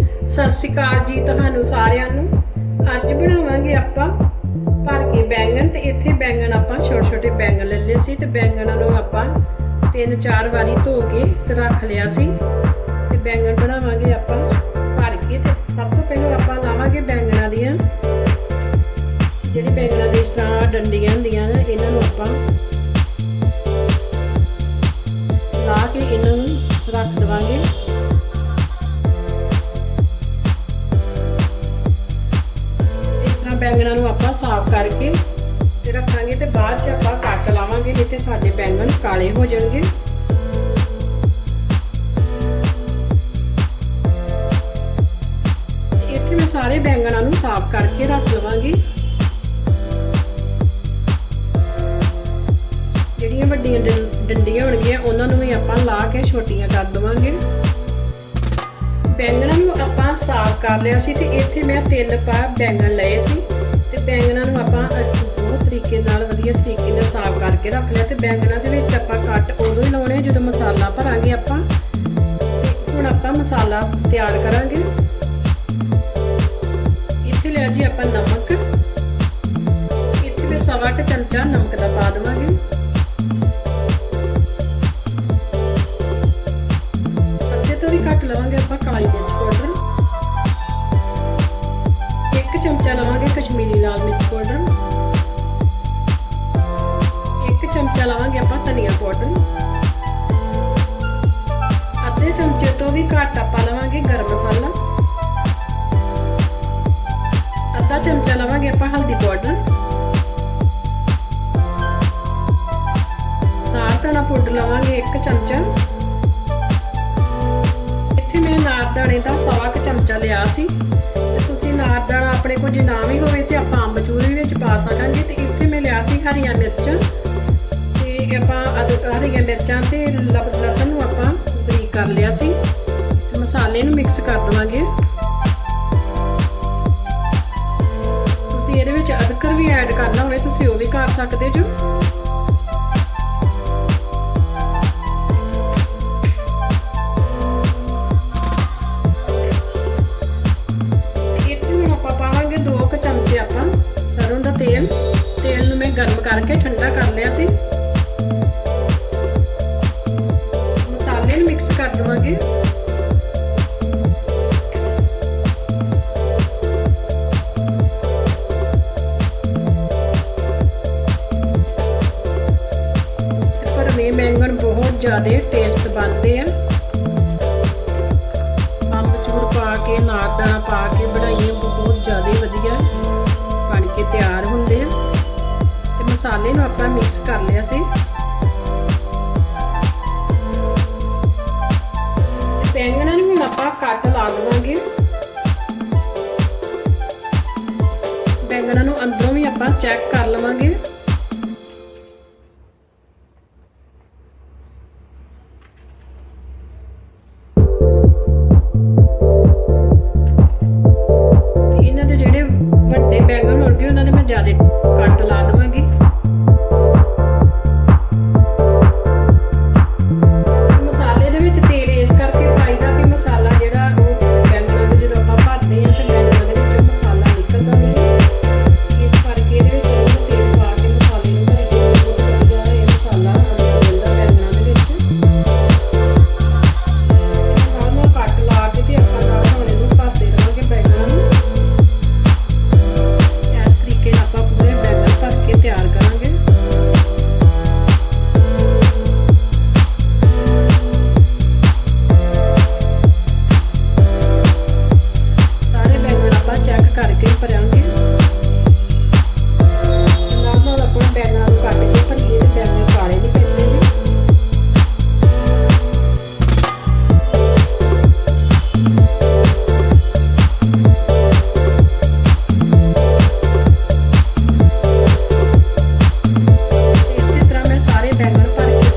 ਸਤਿ ਸ਼੍ਰੀ ਅਕਾਲ ਜੀ ਤੁਹਾਨੂੰ ਸਾਰਿਆਂ ਨੂੰ। ਅੱਜ ਬਣਾਵਾਂਗੇ ਆਪਾਂ ਭਰ ਕੇ ਬੈਂਗਣ ਤੇ ਇੱਥੇ ਬੈਂਗਣ ਆਪਾਂ ਛੋਟੇ ਛੋਟੇ ਬੈਂਗਣ ਲੈ ਲਏ ਸੀ ਤੇ ਬੈਂਗਣਾਂ ਨੂੰ ਆਪਾਂ ਤਿੰਨ ਚਾਰ ਵਾਰੀ ਧੋ ਕੇ ਤੇ ਰੱਖ ਲਿਆ ਸੀ। ਤੇ ਬੈਂਗਣ ਬਣਾਵਾਂਗੇ ਆਪਾਂ ਭਰ ਕੇ ਤੇ ਸਭ ਤੋਂ ਪਹਿਲਾਂ ਆਪਾਂ ਲਾਵਾਂਗੇ ਬੈਂਗਣਾਂ ਦੀਆਂ। ਜਿਹੜੀ ਬੈਂਗਣਾਂ ਦੀ ਇਸ ਤਰ੍ਹਾਂ ਡੰਡੀਆਂ ਹੁੰਦੀਆਂ ਨੇ, ਇਹਨਾਂ ਨੂੰ ਆਪਾਂ ਲਾ ਕੇ ਇਹਨਾਂ ਨੂੰ ਰੱਖ ਦਵਾਂਗੇ। ਆਪਾਂ ਸਾਫ਼ ਕਰਕੇ ਤੇ ਰੱਖਾਂਗੇ ਤੇ ਬਾਅਦ ਚ ਆਪਾਂ ਕੱਟ ਲਾਵਾਂਗੇ ਨਹੀਂ ਤੇ ਸਾਡੇ ਬੈਂਗਣ ਕਾਲੇ ਹੋ ਜਾਣਗੇ। ਇੱਥੇ ਮੈਂ ਸਾਰੇ ਬੈਂਗਣਾਂ ਨੂੰ ਸਾਫ਼ ਕਰਕੇ ਰੱਖ ਲਵਾਂਗੀ। ਜਿਹੜੀਆਂ ਵੱਡੀਆਂ ਡੰ- ਡੰਡੀਆਂ ਹੋਣਗੀਆਂ, ਉਹਨਾਂ ਨੂੰ ਵੀ ਆਪਾਂ ਲਾ ਕੇ ਛੋਟੀਆਂ ਕਰ ਦਵਾਂਗੇ। ਬੈਂਗਣਾਂ ਨੂੰ ਆਪਾਂ ਸਾਫ਼ ਕਰ ਲਿਆ ਸੀ ਤੇ ਇੱਥੇ ਮੈਂ ਤਿੰਨ ਪਾ ਬੈਂਗਣ ਲਏ ਸੀ। ਬੈਂਗਣਾ ਨੂੰ ਆਪਾਂ ਬਹੁਤ ਤਰੀਕੇ ਨਾਲ ਵਧੀਆ ਤਰੀਕੇ ਨਾਲ ਸਾਫ਼ ਕਰਕੇ ਰੱਖ ਲਿਆ ਤੇ ਬੈਂਗਣਾ ਦੇ ਵਿੱਚ ਆਪਾਂ ਕੱਟ ਉਦੋਂ ਹੀ ਲਾਉਣੇ ਜਦੋਂ ਮਸਾਲਾ ਭਰਾਂਗੇ ਆਪਾਂ। ਹੁਣ ਆਪਾਂ ਮਸਾਲਾ ਤਿਆਰ ਕਰਾਂਗੇ। ਇੱਥੇ ਲਿਆ ਜੀ ਆਪਾਂ ਨਮਕ। ਇੱਥੇ ਮੈਂ ਸਵਾ ਕੁ ਚਮਚਾ ਨਮਕ ਦਾ ਪਾ ਦਵਾਂਗੇ। ਚਮਚਾ ਲਵਾਂਗੇ ਕਸ਼ਮੀਰੀ ਲਾਲ ਮਿਰਚ ਪਾਊਡਰ ਇੱਕ ਚਮਚਾ ਲਵਾਂਗੇ ਆਪਾਂ ਧਨੀਆ ਪਾਊਡਰ ਅੱਧੇ ਚਮਚੇ ਤੋਂ ਵੀ ਘੱਟ ਆਪਾਂ ਲਵਾਂਗੇ ਗਰਮ ਮਸਾਲਾ। ਅੱਧਾ ਚਮਚਾ ਲਵਾਂਗੇ ਆਪਾਂ ਹਲਦੀ ਪਾਊਡਰ। ਨਾਰ ਪਾਊਡਰ ਲਵਾਂਗੇ ਇੱਕ ਚਮਚਾ। ਇੱਥੇ ਮੈਂ ਨਾਰ ਦਾਣੇ ਦਾ ਸਵਾ ਕੁ ਚਮਚਾ ਲਿਆ ਸੀ। ਤੁਸੀਂ ਨਾਰ ਦਾਣਾ ਆਪਣੇ ਕੋਲ ਜੇ ਨਾ ਵੀ ਹੋਵੇ ਤੇ ਆਪਾਂ ਅੰਬਚੂਰ ਵੀ ਵਿੱਚ ਪਾ ਸਕਾਂਗੇ ਤੇ ਇੱਥੇ ਮੈਂ ਲਿਆ ਸੀ ਹਰੀਆਂ ਮਿਰਚਾਂ। ਤੇ ਆਪਾਂ ਅਦ- ਹਰੀਆਂ ਮਿਰਚਾਂ ਤੇ ਲਸਣ ਨੂੰ ਆਪਾਂ ਬਰੀਕ ਕਰ ਲਿਆ ਸੀ। ਮਸਾਲੇ ਨੂੰ ਮਿਕਸ ਕਰ ਦਵਾਂਗੇ। ਤੁਸੀਂ ਇਹਦੇ ਵਿੱਚ ਅਦਰਕ ਵੀ ਐਡ ਕਰਨਾ ਹੋਵੇ, ਤੁਸੀਂ ਉਹ ਵੀ ਕਰ ਸਕਦੇ ਜੋ। ਠੰਡਾ ਕਰ ਮਸਾਲੇ ਨੂੰ ਮਿਕਸ ਕਰ ਦਵਾਂਗੇ। ਤੇ ਭਰਵੇਂ ਬਹੁਤ ਜ਼ਿਆਦਾ ਟੇਸਟ ਬਣਦੇ ਆ। ਅੰਬਚੂਰ ਪਾ ਕੇ ਨਾਰਦਾਣਾ ਪਾ ਕੇ ਬਣਾਈਏ, ਬਹੁਤ ਜ਼ਿਆਦਾ ਮਸਾਲੇ ਨੂੰ ਆਪਾਂ ਮਿਕਸ ਕਰ ਲਿਆ ਸੀ। ਤੇ ਨੂੰ ਹੁਣ ਆਪਾਂ ਕੱਟ ਲਾ ਲਵਾਂਗੇ। ਬੈਂਗਣਾ ਨੂੰ ਅੰਦਰੋਂ ਵੀ ਆਪਾਂ ਚੈੱਕ ਕਰ ਲਵਾਂਗੇ। ਵੱਡੇ ਬੈਂਗਣ ਹੋਣਗੇ ਉਹਨਾਂ ਦੇ ਮੈਂ ਜ਼ਿਆਦਾ ਕੱਟ ਲਾ ਦੇਵਾਂਗੀ।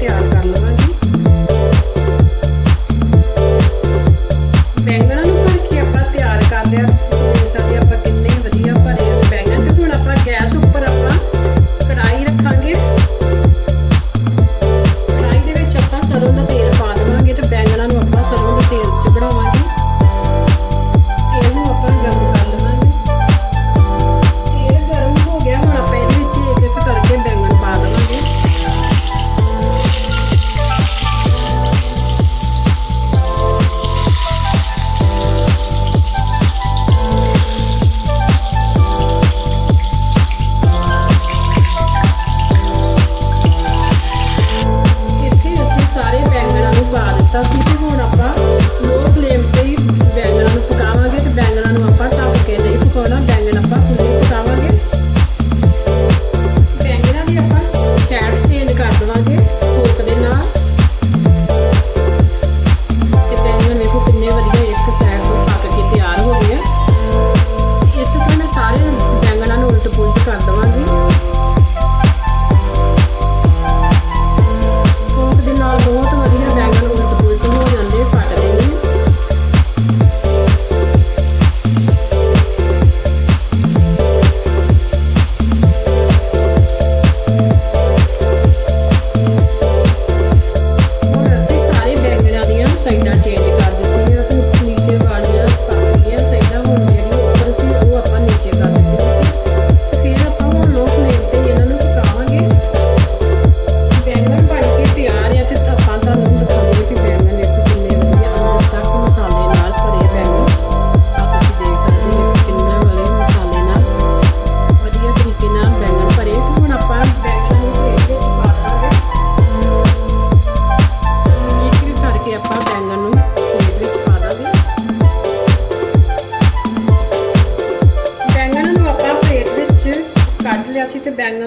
Yeah.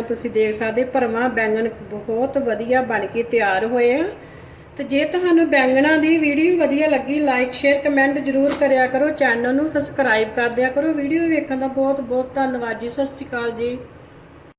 ਤੁਸੀਂ ਦੇਖ ਸਕਦੇ ਭਰਵਾਂ ਬੈਂਗਣ ਬਹੁਤ ਵਧੀਆ ਬਣ ਕੇ ਤਿਆਰ ਹੋਏ ਆ। ਤੇ ਜੇ ਤੁਹਾਨੂੰ ਬੈਂਗਣਾ ਦੀ ਵੀਡੀਓ ਵਧੀਆ ਲੱਗੀ ਲਾਈਕ ਸ਼ੇਅਰ ਕਮੈਂਟ ਜਰੂਰ ਕਰਿਆ ਕਰੋ। ਚੈਨਲ ਨੂੰ ਸਬਸਕ੍ਰਾਈਬ ਕਰ ਦਿਆ ਕਰੋ। ਵੀਡੀਓ ਵੇਖਣ ਦਾ ਬਹੁਤ ਬਹੁਤ ਧੰਨਵਾਦ ਜੀ। ਸਤਿ ਸ਼੍ਰੀ ਅਕਾਲ ਜੀ।